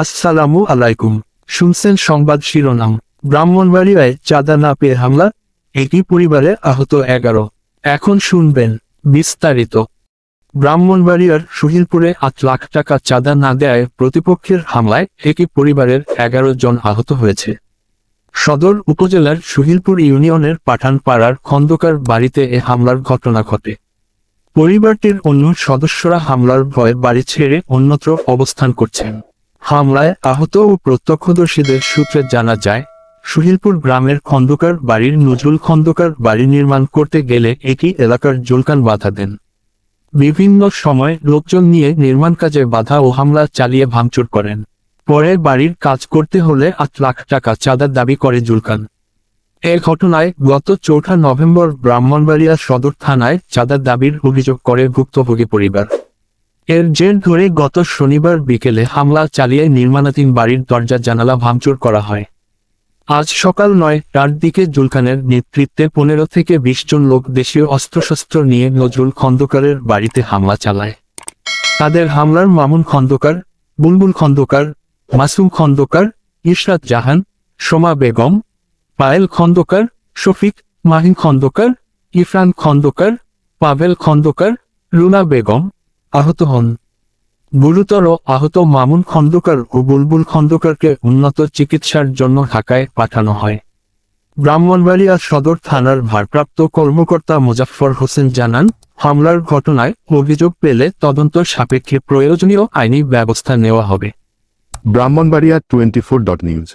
আসসালামু আলাইকুম। শুনছেন সংবাদ শিরোনাম। ব্রাহ্মণবাড়িয়ায় চাঁদা না পেয়ে হামলা, একই পরিবারে আহত এগারো। এখন শুনবেন বিস্তারিত। ব্রাহ্মণবাড়িয়ার সুহিলপুরে আট লাখ টাকা চাঁদা না দেয় প্রতিপক্ষের হামলায় একই পরিবারের এগারো জন আহত হয়েছে। সদর উপজেলার সুহিলপুর ইউনিয়নের পাঠানপাড়ার খন্দকার বাড়িতে এ হামলার ঘটনা ঘটে। পরিবারটির অন্য সদস্যরা হামলার ভয়ে বাড়ি ছেড়ে অন্যত্র অবস্থান করছেন। হামলায় আহত ও প্রত্যক্ষদর্শীদের সূত্রে জানা যায়, সুহিলপুর গ্রামের খন্দকার বাড়ির নজরুল খন্দকার বাড়ি নির্মাণ করতে গেলে একই এলাকার জুলকান বাধা দেন। বিভিন্ন সময় লোকজন নিয়ে নির্মাণ কাজে বাধা ও হামলা চালিয়ে ভাঙচুর করেন। পরে বাড়ির কাজ করতে হলে আট লাখ টাকা চাঁদার দাবি করে জুলকান এ ঘটনায় গত চৌঠা নভেম্বর ব্রাহ্মণবাড়িয়া সদর থানায় চাঁদার দাবির অভিযোগ করে ভুক্তভোগী পরিবার। এর জের ধরে গত শনিবার বিকেলে হামলা চালিয়ে নির্মাণাধীন বাড়ির দরজা জানালা ভাঙচুর করা হয়। আজ সকাল নয় নয়টার দিকে জুলখানের নেতৃত্বে পনেরো থেকে বিশ জন লোক দেশীয় অস্ত্রশস্ত্র নিয়ে নজরুল খন্দকারের বাড়িতে হামলা চালায়। তাদের হামলার মামুন খন্দকার, বুলবুল খন্দকার, মাসুম খন্দকার ইশরাত জাহান, সোমা বেগম, পায়েল খন্দকার, শফিক মাহিন খন্দকার, ইফরান খন্দকার, পাভেল খন্দকার, রুনা বেগম আহত হন। গুরুতর আহত মামুন খন্দকার ও বুলবুল খন্দকারকে উন্নত চিকিৎসার জন্য ঢাকায় পাঠানো হয়। ব্রাহ্মণবাড়িয়া সদর থানার ভারপ্রাপ্ত কর্মকর্তা মুজাফফর হোসেন জানান, হামলার ঘটনায় অভিযোগ পেলে তদন্ত সাপেক্ষে প্রয়োজনীয় আইনি ব্যবস্থা নেওয়া হবে। Brahmanbaria twenty four dot news